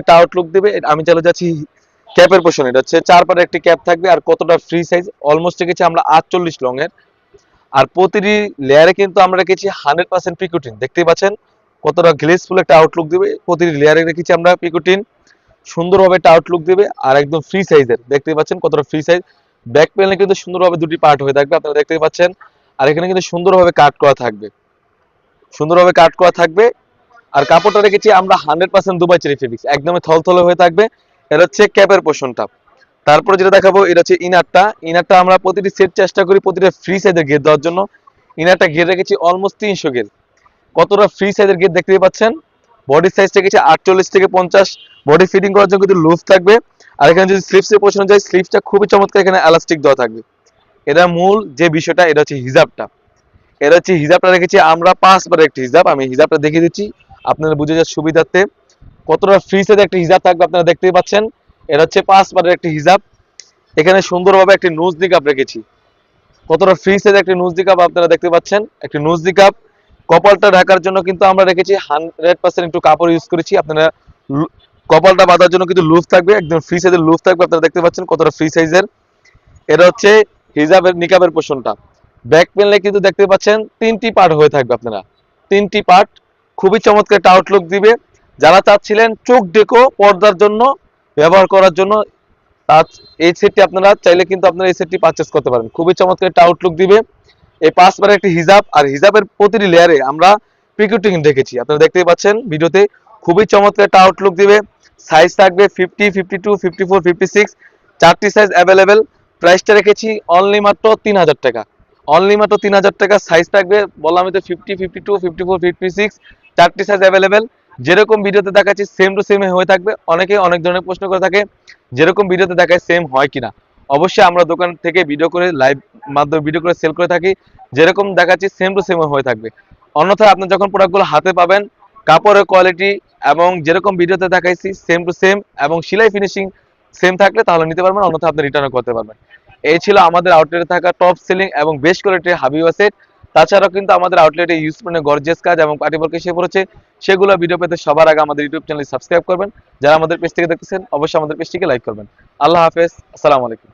একটা আউটলুক দেবে। আমি চলে যাচ্ছি ক্যাপের পোষণ এটা হচ্ছে চার পারে একটি ক্যাপ থাকবে আর কতটা ফ্রি সাইজ অলমোস্ট রেখেছি আমরা আটচল্লিশ লং এর। আর প্রতিটি লেয়ারে কিন্তু আমরা রেখেছি হান্ড্রেড পার্সেন্ট পিকুটিন দেখতেই পাচ্ছেন কতটা গ্লেসফুল একটা আউটলুক দেবে। প্রতিটি লেয়ারে রেখেছি আমরা পিকুটিন সুন্দরভাবে একটা আউটলুক দেবে আর একদম ফ্রি সাইজের দেখতেই পাচ্ছেন কতটা ফ্রি সাইজ ব্যাক প্যানেলে কিন্তু সুন্দরভাবে দুটি পার্ট হয়ে থাকবে। আপনারা দেখতেই পাচ্ছেন। আর এখানে কিন্তু সুন্দরভাবে কাট করা থাকবে। সুন্দরভাবে কাট করা থাকবে। আর কাপড়টা রেখেছি আমরা hundred percent Dubai cherry fabrics. একদমই থলথলে হয়ে থাকবে। এটা হচ্ছে ক্যাপের পোষণটা। তারপরে যেটা দেখাবো, এটা হচ্ছে ইনারটা। ইনারটা আমরা প্রতিটি সেট চেষ্টা করি প্রতিটা ফ্রি সাইজের গেট দেওয়ার জন্য। ইনারটা গেট রেখেছি অলমোস্ট তিনশো গেট কতটা ফ্রি সাইজের গেট দেখতে পাচ্ছেন? বডি সাইজ রেখেছি আটচল্লিশ থেকে পঞ্চাশ। বডি ফিটিং করার জন্য কিন্তু লুজ থাকবে। আর এখানে যদি স্লিপসের পোষণ যায় স্লিপসটা খুবই চমৎকার এখানে এলাস্টিক দেওয়া থাকবে। এটা মূল যে বিষয়টা, এটা হচ্ছে হিজাবটা। এটা হচ্ছে হিজাবটা রেখেছি আমরা পাঁচ বার একটি হিজাব। আমি হিজাবটা দেখিয়ে দিচ্ছি। আপনারা বুঝে যাওয়ার সুবিধার্থে কতটা ফ্রি একটি হিজাব থাকবে আপনারা দেখতেই পাচ্ছেন। এটা হচ্ছে পাঁচ বারের একটি হিজাব। এখানে সুন্দরভাবে একটি নোজ দিকাপ রেখেছি। কতটা ফ্রি সাইজের একটি নোজ দিকাপ আপনারা দেখতে পাচ্ছেন। একটি নোজ দিকাপ কপালটা ঢাকার জন্য কিন্তু আমরা রেখেছি হান্ড্রেড পার্সেন্ট একটু কাপড় ইউজ করেছি। আপনারা কপালটা বাঁধার জন্য কিন্তু লুজ থাকবে। একদম ফ্রি সাইজের লুজ থাকবে আপনারা দেখতে পাচ্ছেন কতটা ফ্রি সাইজের এটা হচ্ছে হিজাবের নিকাবের পোষণটা ব্যাক প্যানেলে কিন্তু দেখতে পাচ্ছেন তিনটি পার্ট হয়ে থাকবে আপনারা। তিনটি পার্ট খুবই চমৎকার একটা আউটলুক দিবে। যারা চাচ্ছিলেন চোখ ডেকো পর্দার জন্য, ব্যবহার করার জন্য এই সেটটি আপনারা চাইলে কিন্তু আপনারা এই সেটটি পারচেস করতে পারেন। খুবই চমৎকার একটা আউটলুক দিবে। এই পাঁচবারের একটি হিজাব, আর হিজাবের প্রতিটি লেয়ারে আমরা প্রিকুটিং রেখেছি আপনারা দেখতেই পাচ্ছেন ভিডিওতে খুবই চমৎকার একটা আউটলুক দিবে। সাইজ থাকবে fifty fifty two fifty four fifty six চারটি সাইজ অ্যাভেলেবেল প্রাইসটা রেখেছি অনলি মাত্র তিন হাজার টাকা। অনলি মাত্র তিন হাজার টাকা। সাইজ থাকবে, বললাম তো fifty fifty two fifty four fifty six চারটি সাইজ অ্যাভেলেবেল যেরকম ভিডিওতে দেখাচ্ছি সেম টু সেম হয়ে থাকবে। অনেকে অনেক ধরনের প্রশ্ন করে থাকে, যেরকম ভিডিওতে দেখায় সেম হয় কিনা। অবশ্যই আমরা দোকান থেকে ভিডিও করে লাইভ মাধ্যমে ভিডিও করে সেল করে থাকি। যেরকম দেখাচ্ছি সেম টু সেম হয়ে থাকবে। অন্যথায় আপনি যখন প্রোডাক্টগুলো হাতে পাবেন, কাপড়ের কোয়ালিটি এবং যেরকম ভিডিওতে দেখাইছি সেম টু সেম এবং সেলাই ফিনিশিং সেম থাকলে তাহলে নিতে পারবেন অন্যথা আপনি রিটার্নও করতে পারবেন। এই ছিল আমাদের আউটলেটে থাকা টপ সেলিং এবং বেশ কোয়ালিটির হাবিবা সেট তাছাড়াও কিন্তু আমাদের আউটলেটে ইউজ মানে গর্জেস কাজ এবং পার্টি সে পড়েছে, সেগুলো ভিডিও পেতে সবার আগে আমাদের ইউটিউব চ্যানেল সাবস্ক্রাইব করবেন। যারা আমাদের পেজ থেকে দেখতেছেন, অবশ্যই আমাদের পেজটিকে লাইক করবেন। আল্লাহ হাফেজ, আসসালামু আলাইকুম।